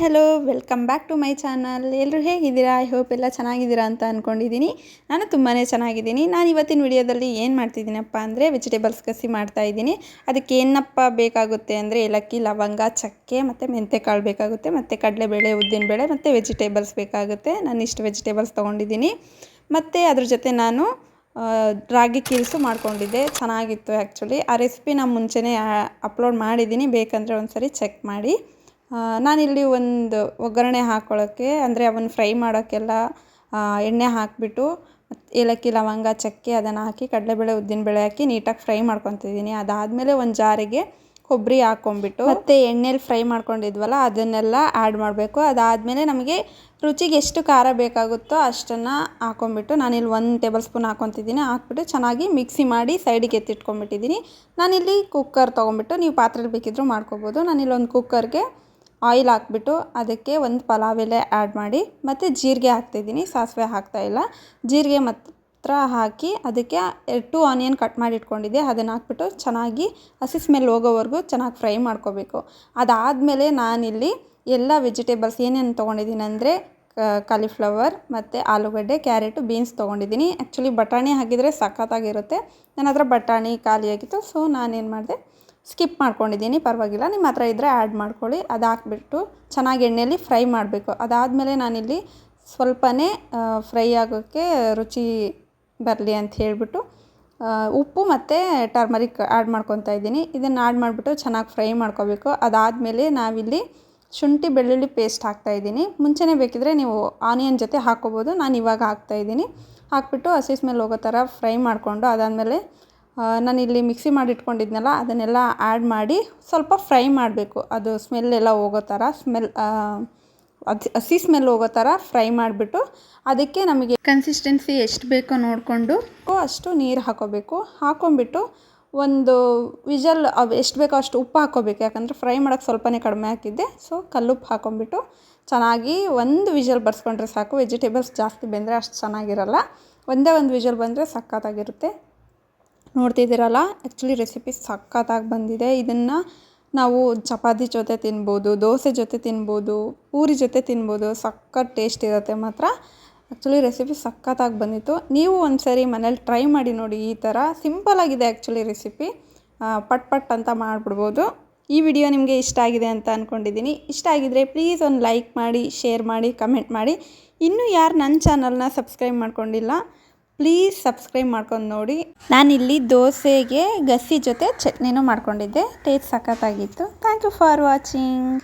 Hello, welcome back to my channel. ಎಲ್ಲರೂ ಹೇಗಿದ್ದೀರಾ? I hope ಎಲ್ಲ ಚೆನ್ನಾಗಿದ್ದೀರಾ ಅಂತ ಅಂದ್ಕೊಂಡಿದ್ದೀನಿ ನಾನು ತುಂಬಾ ಚೆನ್ನಾಗಿದ್ದೀನಿ. ನಾನು ಇವತ್ತಿನ ವಿಡಿಯೋದಲ್ಲಿ ಏನು ಮಾಡ್ತಿದ್ದೀನಪ್ಪ ಅಂದರೆ ವೆಜಿಟೇಬಲ್ಸ್ ಕಸಿ ಮಾಡ್ತಾ ಇದ್ದೀನಿ. ಅದಕ್ಕೆ ಏನಪ್ಪ ಬೇಕಾಗುತ್ತೆ ಅಂದರೆ ಏಲಕ್ಕಿ, ಲವಂಗ, ಚಕ್ಕೆ, ಮತ್ತು ಮೆಂತೆಕಾಳು ಬೇಕಾಗುತ್ತೆ, ಮತ್ತು ಕಡಲೆಬೇಳೆ, ಉದ್ದಿನಬೇಳೆ, ಮತ್ತು ವೆಜಿಟೇಬಲ್ಸ್ ಬೇಕಾಗುತ್ತೆ. ನಾನು ಇಷ್ಟು ವೆಜಿಟೇಬಲ್ಸ್ ತೊಗೊಂಡಿದ್ದೀನಿ. ಮತ್ತು ಅದ್ರ ಜೊತೆ ನಾನು ರಾಗಿ ಕೀಲ್ಸು ಮಾಡ್ಕೊಂಡಿದ್ದೆ. ಚೆನ್ನಾಗಿತ್ತು ಆ್ಯಕ್ಚುಲಿ ಆ ರೆಸಿಪಿ ನಾನು ಮುಂಚೆನೇ ಅಪ್ಲೋಡ್ ಮಾಡಿದ್ದೀನಿ. ಬೇಕಂದರೆ ಒಂದ್ಸರಿ ಚೆಕ್ ಮಾಡಿ. ನಾನಿಲ್ಲಿ ಒಂದು ಒಗ್ಗರಣೆ ಹಾಕ್ಕೊಳ್ಳೋಕ್ಕೆ ಅಂದರೆ ಅವನ್ನ ಫ್ರೈ ಮಾಡೋಕ್ಕೆಲ್ಲ ಎಣ್ಣೆ ಹಾಕಿಬಿಟ್ಟು, ಏಲಕ್ಕಿ, ಲವಂಗ, ಚಕ್ಕೆ ಅದನ್ನು ಹಾಕಿ, ಕಡಲೆಬೇಳೆ, ಉದ್ದಿನಬೇಳೆ ಹಾಕಿ ನೀಟಾಗಿ ಫ್ರೈ ಮಾಡ್ಕೊತಿದ್ದೀನಿ. ಅದಾದಮೇಲೆ ಒಂದು ಜಾರಿಗೆ ಕೊಬ್ಬರಿ ಹಾಕ್ಕೊಂಬಿಟ್ಟು ಮತ್ತು ಎಣ್ಣೆಲಿ ಫ್ರೈ ಮಾಡ್ಕೊಂಡಿದ್ವಲ್ಲ, ಅದನ್ನೆಲ್ಲ ಆ್ಯಡ್ ಮಾಡಬೇಕು. ಅದಾದಮೇಲೆ ನಮಗೆ ರುಚಿಗೆ ಎಷ್ಟು ಖಾರ ಬೇಕಾಗುತ್ತೋ ಅಷ್ಟನ್ನು ಹಾಕ್ಕೊಂಬಿಟ್ಟು ನಾನಿಲ್ಲಿ ಒಂದು ಟೇಬಲ್ ಸ್ಪೂನ್ ಹಾಕ್ಕೊತಿದ್ದೀನಿ. ಹಾಕ್ಬಿಟ್ಟು ಚೆನ್ನಾಗಿ ಮಿಕ್ಸಿ ಮಾಡಿ ಸೈಡಿಗೆ ಎತ್ತಿಟ್ಕೊಂಬಿಟ್ಟಿದ್ದೀನಿ ನಾನಿಲ್ಲಿ ಕುಕ್ಕರ್ ತೊಗೊಂಬಿಟ್ಟು ನೀವು ಪಾತ್ರೆಲಿ ಬೇಕಿದ್ದರೂ ಮಾಡ್ಕೋಬೋದು. ನಾನಿಲ್ಲಿ ಒಂದು ಕುಕ್ಕರ್ಗೆ ಆಯಿಲ್ ಹಾಕ್ಬಿಟ್ಟು ಅದಕ್ಕೆ ಒಂದು ಪಲಾವ್ ಎಲೆ ಆ್ಯಡ್ ಮಾಡಿ ಮತ್ತು ಜೀರಿಗೆ ಹಾಕ್ತಾಯಿದ್ದೀನಿ ಸಾಸಿವೆ ಹಾಕ್ತಾಯಿಲ್ಲ ಜೀರಿಗೆ ಮಾತ್ರ ಹಾಕಿ ಅದಕ್ಕೆ ಟು ಆನಿಯನ್ ಕಟ್ ಮಾಡಿ ಇಟ್ಕೊಂಡಿದ್ದೆ, ಅದನ್ನು ಹಾಕ್ಬಿಟ್ಟು ಚೆನ್ನಾಗಿ ಹಸಿ ಸ್ಮೆಲ್ ಹೋಗೋವರೆಗೂ ಚೆನ್ನಾಗಿ ಫ್ರೈ ಮಾಡ್ಕೋಬೇಕು. ಅದಾದಮೇಲೆ ನಾನಿಲ್ಲಿ ಎಲ್ಲ ವೆಜಿಟೇಬಲ್ಸ್ ಏನೇನು ತೊಗೊಂಡಿದ್ದೀನಿ ಅಂದರೆ ಕಾಲಿಫ್ಲವರ್ ಮತ್ತು ಆಲೂಗಡ್ಡೆ, ಕ್ಯಾರೆಟು, ಬೀನ್ಸ್ ತೊಗೊಂಡಿದ್ದೀನಿ. ಆ್ಯಕ್ಚುಲಿ ಬಟಾಣಿ ಹಾಕಿದರೆ ಸಖತ್ತಾಗಿರುತ್ತೆ. ನನ್ನ ಹತ್ರ ಬಟಾಣಿ ಖಾಲಿಯಾಗಿತ್ತು, ಸೊ ನಾನೇನು ಮಾಡಿದೆ ಸ್ಕಿಪ್ ಮಾಡ್ಕೊಂಡಿದ್ದೀನಿ, ಪರವಾಗಿಲ್ಲ. ನಿಮ್ಮ ಹತ್ರ ಇದ್ದರೆ ಆ್ಯಡ್ ಮಾಡ್ಕೊಳ್ಳಿ. ಅದು ಹಾಕ್ಬಿಟ್ಟು ಚೆನ್ನಾಗಿ ಎಣ್ಣೆಯಲ್ಲಿ ಫ್ರೈ ಮಾಡಬೇಕು. ಅದಾದಮೇಲೆ ನಾನಿಲ್ಲಿ ಸ್ವಲ್ಪನೇ ಫ್ರೈ ಆಗೋಕ್ಕೆ ರುಚಿ ಬರಲಿ ಅಂತ ಹೇಳಿಬಿಟ್ಟು ಉಪ್ಪು ಮತ್ತು ಟರ್ಮರಿಕ್ ಆ್ಯಡ್ ಮಾಡ್ಕೊತಾ ಇದ್ದೀನಿ. ಇದನ್ನು ಆ್ಯಡ್ ಮಾಡಿಬಿಟ್ಟು ಚೆನ್ನಾಗಿ ಫ್ರೈ ಮಾಡ್ಕೋಬೇಕು. ಅದಾದಮೇಲೆ ನಾವಿಲ್ಲಿ ಶುಂಠಿ ಬೆಳ್ಳುಳ್ಳಿ ಪೇಸ್ಟ್ ಹಾಕ್ತಾಯಿದ್ದೀನಿ ಮುಂಚೆನೇ ಬೇಕಿದ್ರೆ ನೀವು ಆನಿಯನ್ ಜೊತೆ ಹಾಕ್ಕೋಬೋದು. ನಾನು ಇವಾಗ ಹಾಕ್ತಾಯಿದ್ದೀನಿ ಹಾಕ್ಬಿಟ್ಟು ಹಸಿಸ್ ಮೇಲೆ ಹೋಗೋ ಥರ ಫ್ರೈ ಮಾಡಿಕೊಂಡು ಅದಾದಮೇಲೆ ನಾನಿಲ್ಲಿ ಮಿಕ್ಸಿ ಮಾಡಿ ಇಟ್ಕೊಂಡಿದ್ನಲ್ಲ ಅದನ್ನೆಲ್ಲ ಆ್ಯಡ್ ಮಾಡಿ ಸ್ವಲ್ಪ ಫ್ರೈ ಮಾಡಬೇಕು. ಅದು ಸ್ಮೆಲ್ ಎಲ್ಲ ಹೋಗೋ ಥರ ಸ್ಮೆಲ್ ಅದು ಹಸಿ ಸ್ಮೆಲ್ ಹೋಗೋ ಥರ ಫ್ರೈ ಮಾಡಿಬಿಟ್ಟು ಅದಕ್ಕೆ ನಮಗೆ ಕನ್ಸಿಸ್ಟೆನ್ಸಿ ಎಷ್ಟು ಬೇಕೋ ನೋಡಿಕೊಂಡು ಅಷ್ಟು ನೀರು ಹಾಕೋಬೇಕು. ಹಾಕೊಂಬಿಟ್ಟು ಒಂದು ವಿಜಲ್ ಅವು ಎಷ್ಟು ಬೇಕೋ ಅಷ್ಟು ಉಪ್ಪು ಹಾಕೋಬೇಕು. ಯಾಕಂದರೆ ಫ್ರೈ ಮಾಡೋಕ್ಕೆ ಸ್ವಲ್ಪನೇ ಕಡಿಮೆ ಹಾಕಿದ್ದೆ. ಸೊ ಕಲ್ಲುಪ್ಪು ಹಾಕೊಂಬಿಟ್ಟು ಚೆನ್ನಾಗಿ ಒಂದು ವಿಜಲ್ ಬರ್ಸ್ಕೊಂಡ್ರೆ ಸಾಕು. ವೆಜಿಟೇಬಲ್ಸ್ ಜಾಸ್ತಿ ಬೆಂದರೆ ಅಷ್ಟು ಚೆನ್ನಾಗಿರಲ್ಲ. ಒಂದೇ ಒಂದು ವಿಜಲ್ ಬಂದರೆ ಸಖತ್ತಾಗಿರುತ್ತೆ. ನೋಡ್ತಿದ್ದೀರಲ್ಲ? ಆ್ಯಕ್ಚುಲಿ ರೆಸಿಪಿ ಸಖತ್ತಾಗಿ ಬಂದಿದೆ. ಇದನ್ನು ನಾವು ಚಪಾತಿ ಜೊತೆ ತಿನ್ಬೋದು, ದೋಸೆ ಜೊತೆ ತಿನ್ಬೋದು, ಪೂರಿ ಜೊತೆ ತಿನ್ಬೋದು, ಸಖತ್ ಟೇಸ್ಟ್ ಇರುತ್ತೆ ಮಾತ್ರ. ಆ್ಯಕ್ಚುಲಿ ರೆಸಿಪಿ ಸಖತ್ತಾಗಿ ಬಂದಿತ್ತು. ನೀವು ಒಂದು ಸರಿ ಮನೇಲಿ ಟ್ರೈ ಮಾಡಿ ನೋಡಿ, ಈ ಥರ ಸಿಂಪಲಾಗಿದೆ ಆ್ಯಕ್ಚುಲಿ ರೆಸಿಪಿ ಪಟ್ ಪಟ್ ಅಂತ ಮಾಡಿಬಿಡ್ಬೋದು. ಈ ವಿಡಿಯೋ ನಿಮಗೆ ಇಷ್ಟ ಆಗಿದೆ ಅಂತ ಅಂದ್ಕೊಂಡಿದ್ದೀನಿ ಇಷ್ಟ ಆಗಿದರೆ ಪ್ಲೀಸ್ ಒಂದು ಲೈಕ್ ಮಾಡಿ ಶೇರ್ ಮಾಡಿ ಕಮೆಂಟ್ ಮಾಡಿ. ಇನ್ನೂ ಯಾರು ನನ್ನ ಚಾನಲ್ನ ಸಬ್ಸ್ಕ್ರೈಬ್ ಮಾಡ್ಕೊಂಡಿಲ್ಲ ಪ್ಲೀಸ್ ಸಬ್ಸ್ಕ್ರೈಬ್ ಮಾಡ್ಕೊಂಡು ನೋಡಿ. ನಾನಿಲ್ಲಿ ದೋಸೆಗೆ ಗಸಿ ಜೊತೆ ಚಟ್ನಿನೂ ಮಾಡ್ಕೊಂಡಿದ್ದೆ. Taste ಸಖತ್ತಾಗಿತ್ತು. Thank you for watching